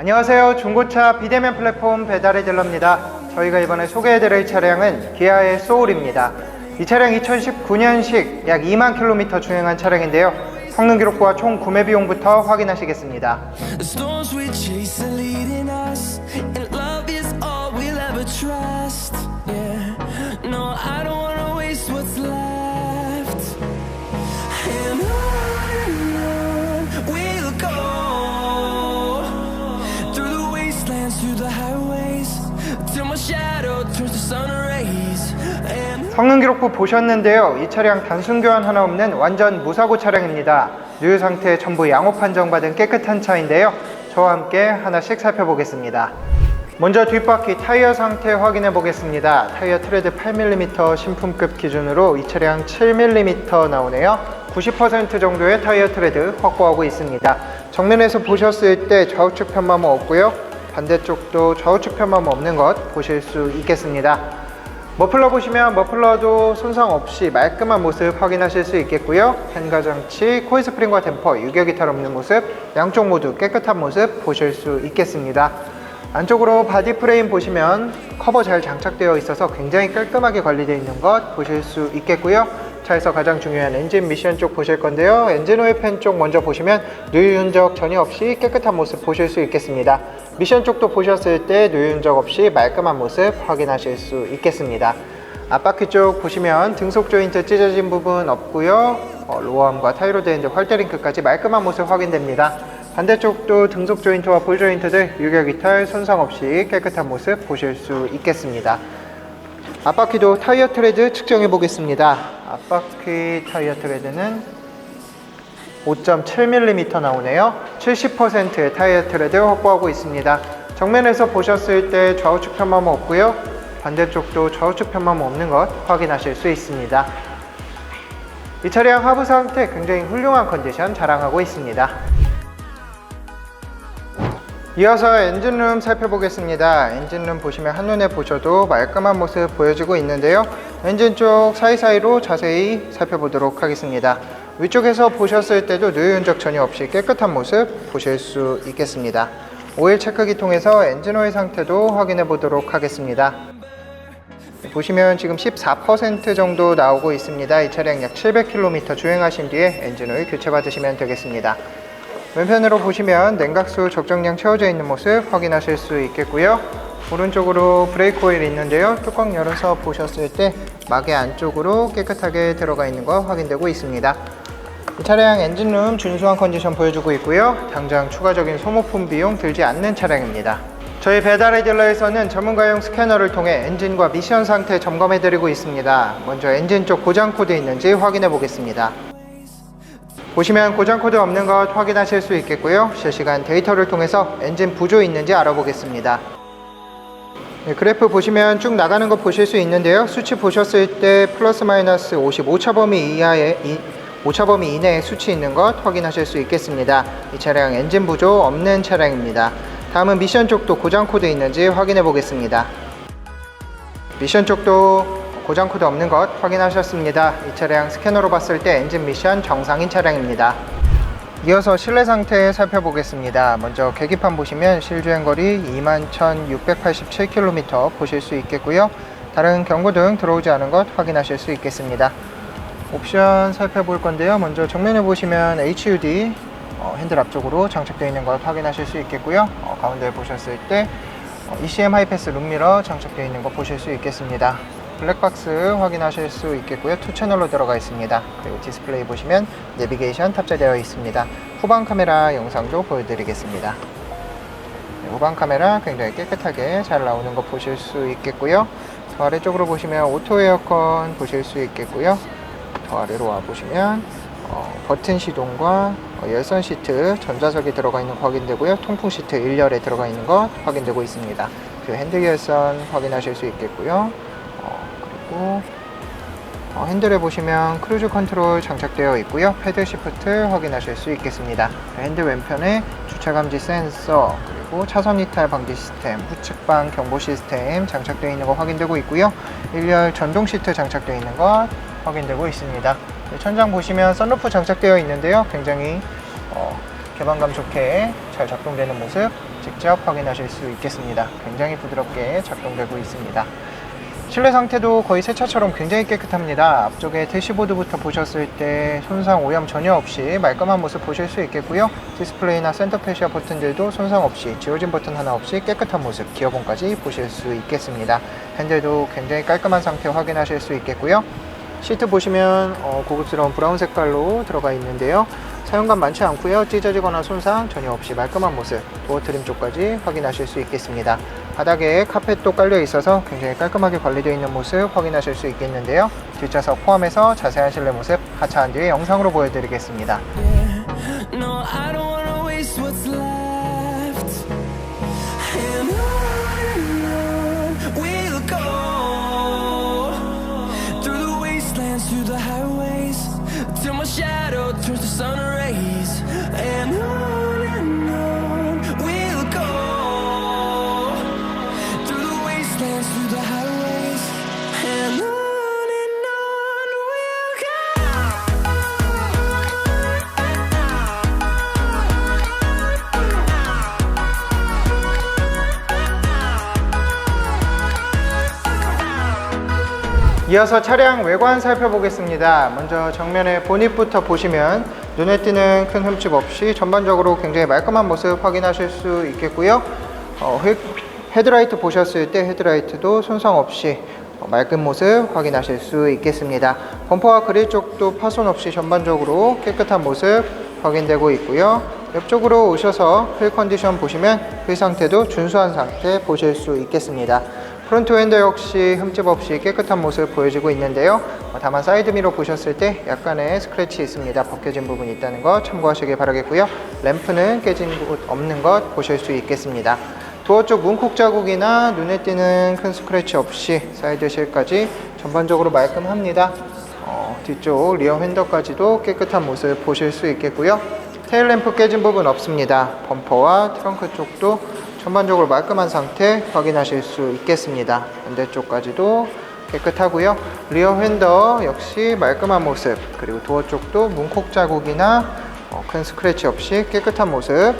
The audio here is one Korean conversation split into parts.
안녕하세요. 중고차 비대면 플랫폼 배달의 딜러입니다. 저희가 이번에 소개해드릴 차량은 기아의 소울입니다. 이 차량 2019년식 약 2만 킬로미터 주행한 차량인데요. 성능 기록부와 총 구매 비용부터 확인하시겠습니다. 성능 기록부 보셨는데요. 이 차량 단순 교환 하나 없는 완전 무사고 차량입니다. 유효 상태 전부 양호 판정받은 깨끗한 차인데요. 저와 함께 하나씩 살펴보겠습니다. 먼저 뒷바퀴 타이어 상태 확인해 보겠습니다. 타이어 트레드 8mm 신품급 기준으로 이 차량 7mm 나오네요. 90% 정도의 타이어 트레드 확보하고 있습니다. 정면에서 보셨을 때 좌우측 편마모 없고요. 반대쪽도 좌우측 편마모 없는 것 보실 수 있겠습니다. 머플러 보시면 머플러도 손상 없이 말끔한 모습 확인하실 수 있겠고요. 펜가 장치, 코일 스프링과 댐퍼, 유격 이탈 없는 모습, 양쪽 모두 깨끗한 모습 보실 수 있겠습니다. 안쪽으로 바디 프레임 보시면 커버 잘 장착되어 있어서 굉장히 깔끔하게 관리되어 있는 것 보실 수 있겠고요. 차에서 가장 중요한 엔진 미션 쪽 보실 건데요. 엔진 오일 팬 쪽 먼저 보시면 누유 흔적 전혀 없이 깨끗한 모습 보실 수 있겠습니다. 미션 쪽도 보셨을 때 누유 흔적 없이 말끔한 모습 확인하실 수 있겠습니다. 앞바퀴 쪽 보시면 등속 조인트 찢어진 부분 없고요. 어, 로어암과 타이로 된 활대링크까지 말끔한 모습 확인됩니다. 반대쪽도 등속 조인트와 볼 조인트들 유격 이탈 손상 없이 깨끗한 모습 보실 수 있겠습니다. 앞바퀴도 타이어 트레드 측정해 보겠습니다. 앞바퀴 타이어 트레드는 5.7mm 나오네요. 70%의 타이어 트레드 확보하고 있습니다. 정면에서 보셨을 때 좌우측 편마모 없고요. 반대쪽도 좌우측 편마모 없는 것 확인하실 수 있습니다. 이 차량 하부 상태 굉장히 훌륭한 컨디션 자랑하고 있습니다. 이어서 엔진룸 살펴보겠습니다. 엔진룸 보시면 한눈에 보셔도 말끔한 모습 보여지고 있는데요. 엔진 쪽 사이사이로 자세히 살펴보도록 하겠습니다. 위쪽에서 보셨을 때도 누유 흔적 전혀 없이 깨끗한 모습 보실 수 있겠습니다. 오일 체크기 통해서 엔진 오일 상태도 확인해 보도록 하겠습니다. 보시면 지금 14% 정도 나오고 있습니다. 이 차량 약 700km 주행하신 뒤에 엔진 오일 교체 받으시면 되겠습니다. 왼편으로 보시면 냉각수 적정량 채워져 있는 모습 확인하실 수 있겠고요. 오른쪽으로 브레이크 오일 있는데요. 뚜껑 열어서 보셨을 때 막의 안쪽으로 깨끗하게 들어가 있는 거 확인되고 있습니다. 이 차량 엔진룸 준수한 컨디션 보여주고 있고요. 당장 추가적인 소모품 비용 들지 않는 차량입니다. 저희 배달의 딜러에서는 전문가용 스캐너를 통해 엔진과 미션 상태 점검해 드리고 있습니다. 먼저 엔진 쪽 고장 코드 있는지 확인해 보겠습니다. 보시면 고장 코드 없는 것 확인하실 수 있겠고요. 실시간 데이터를 통해서 엔진 부조 있는지 알아보겠습니다. 네, 그래프 보시면 쭉 나가는 거 보실 수 있는데요. 수치 보셨을 때 플러스 마이너스 55차 범위 이하의 이, 5차 범위 이내에 수치 있는 것 확인하실 수 있겠습니다. 이 차량 엔진 부조 없는 차량입니다. 다음은 미션 쪽도 고장 코드 있는지 확인해 보겠습니다. 미션 쪽도 고장 코드 없는 것 확인하셨습니다. 이 차량 스캐너로 봤을 때 엔진 미션 정상인 차량입니다. 이어서 실내 상태 살펴보겠습니다. 먼저 계기판 보시면 실주행 거리 21,687km 보실 수 있겠고요. 다른 경고등 들어오지 않은 것 확인하실 수 있겠습니다. 옵션 살펴볼 건데요. 먼저 정면에 보시면 HUD 어, 핸들 앞쪽으로 장착되어 있는 것 확인하실 수 있겠고요. 어, 가운데 보셨을 때 어, ECM 하이패스 룸미러 장착되어 있는 거 보실 수 있겠습니다. 블랙박스 확인하실 수 있겠고요. 투 채널로 들어가 있습니다. 그리고 디스플레이 보시면 내비게이션 탑재되어 있습니다. 후방 카메라 영상도 보여드리겠습니다. 네, 후방 카메라 굉장히 깨끗하게 잘 나오는 거 보실 수 있겠고요. 더 아래쪽으로 보시면 오토 에어컨 보실 수 있겠고요. 더 아래로 와 보시면 어, 버튼 시동과 어, 열선 시트 전자석이 들어가 있는 거 확인되고요. 통풍 시트 1열에 들어가 있는 것 확인되고 있습니다. 그 핸들 열선 확인하실 수 있겠고요. 어, 그리고 어, 핸들에 보시면 크루즈 컨트롤 장착되어 있고요. 패드 시프트 확인하실 수 있겠습니다. 그 핸들 왼편에 주차 감지 센서 그리고 차선 이탈 방지 시스템, 후측방 경보 시스템 장착되어 있는 거 확인되고 있고요. 1열 전동 시트 장착되어 있는 것 확인되고 있습니다. 네, 천장 보시면 썬루프 장착되어 있는데요. 굉장히 어, 개방감 좋게 잘 작동되는 모습 직접 확인하실 수 있겠습니다. 굉장히 부드럽게 작동되고 있습니다. 실내 상태도 거의 새 차처럼 굉장히 깨끗합니다. 앞쪽에 대시보드부터 보셨을 때 손상 오염 전혀 없이 말끔한 모습 보실 수 있겠고요. 디스플레이나 센터 페시아 버튼들도 손상 없이 지워진 버튼 하나 없이 깨끗한 모습 기어봉까지 보실 수 있겠습니다. 핸들도 굉장히 깔끔한 상태 확인하실 수 있겠고요. 시트 보시면 어, 고급스러운 브라운 색깔로 들어가 있는데요. 사용감 많지 않고요. 찢어지거나 손상 전혀 없이 말끔한 모습 도어 트림 쪽까지 확인하실 수 있겠습니다. 바닥에 카펫도 깔려 있어서 굉장히 깔끔하게 관리되어 있는 모습 확인하실 수 있겠는데요. 뒷좌석 포함해서 자세한 실내 모습 하차한 뒤에 영상으로 보여드리겠습니다. My shadow turns to sun rays. 이어서 차량 외관 살펴보겠습니다. 먼저 정면의 보닛부터 보시면 눈에 띄는 큰 흠집 없이 전반적으로 굉장히 말끔한 모습 확인하실 수 있겠고요. 어, 헤- 헤드라이트 보셨을 때 헤드라이트도 손상 없이 어, 맑은 모습 확인하실 수 있겠습니다. 범퍼와 그릴 쪽도 파손 없이 전반적으로 깨끗한 모습 확인되고 있고요. 옆쪽으로 오셔서 휠 컨디션 보시면 휠 상태도 준수한 상태 보실 수 있겠습니다. 프론트 윈도 역시 흠집 없이 깨끗한 모습 보여지고 있는데요. 어, 다만 사이드미러 보셨을 때 약간의 스크래치 있습니다. 벗겨진 부분이 있다는 것 참고하시길 바라겠고요. 램프는 깨진 곳 없는 것 보실 수 있겠습니다. 도어 쪽 문콕 자국이나 눈에 띄는 큰 스크래치 없이 사이드 실까지 전반적으로 말끔합니다. 어, 뒤쪽 리어 핸더까지도 깨끗한 모습 보실 수 있겠고요. 테일 램프 깨진 부분 없습니다. 범퍼와 트렁크 쪽도 전반적으로 말끔한 상태 확인하실 수 있겠습니다. 반대쪽까지도 깨끗하고요. 리어 핸더 역시 말끔한 모습 그리고 도어 쪽도 문콕 자국이나 어, 큰 스크래치 없이 깨끗한 모습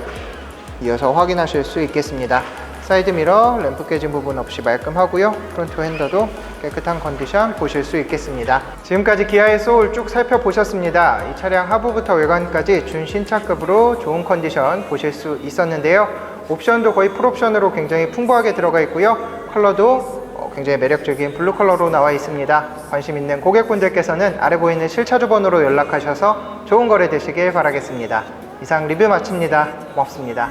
이어서 확인하실 수 있겠습니다. 사이드 미러, 램프 깨진 부분 없이 말끔하고요. 프론트 핸더도 깨끗한 컨디션 보실 수 있겠습니다. 지금까지 기아의 소울 쭉 살펴보셨습니다. 이 차량 하부부터 외관까지 준신차급으로 좋은 컨디션 보실 수 있었는데요. 옵션도 거의 풀옵션으로 굉장히 풍부하게 들어가 있고요. 컬러도 어, 굉장히 매력적인 블루 컬러로 나와 있습니다. 관심 있는 고객분들께서는 아래 보이는 실차주 번호로 연락하셔서 좋은 거래 되시길 바라겠습니다. 이상 리뷰 마칩니다. 고맙습니다.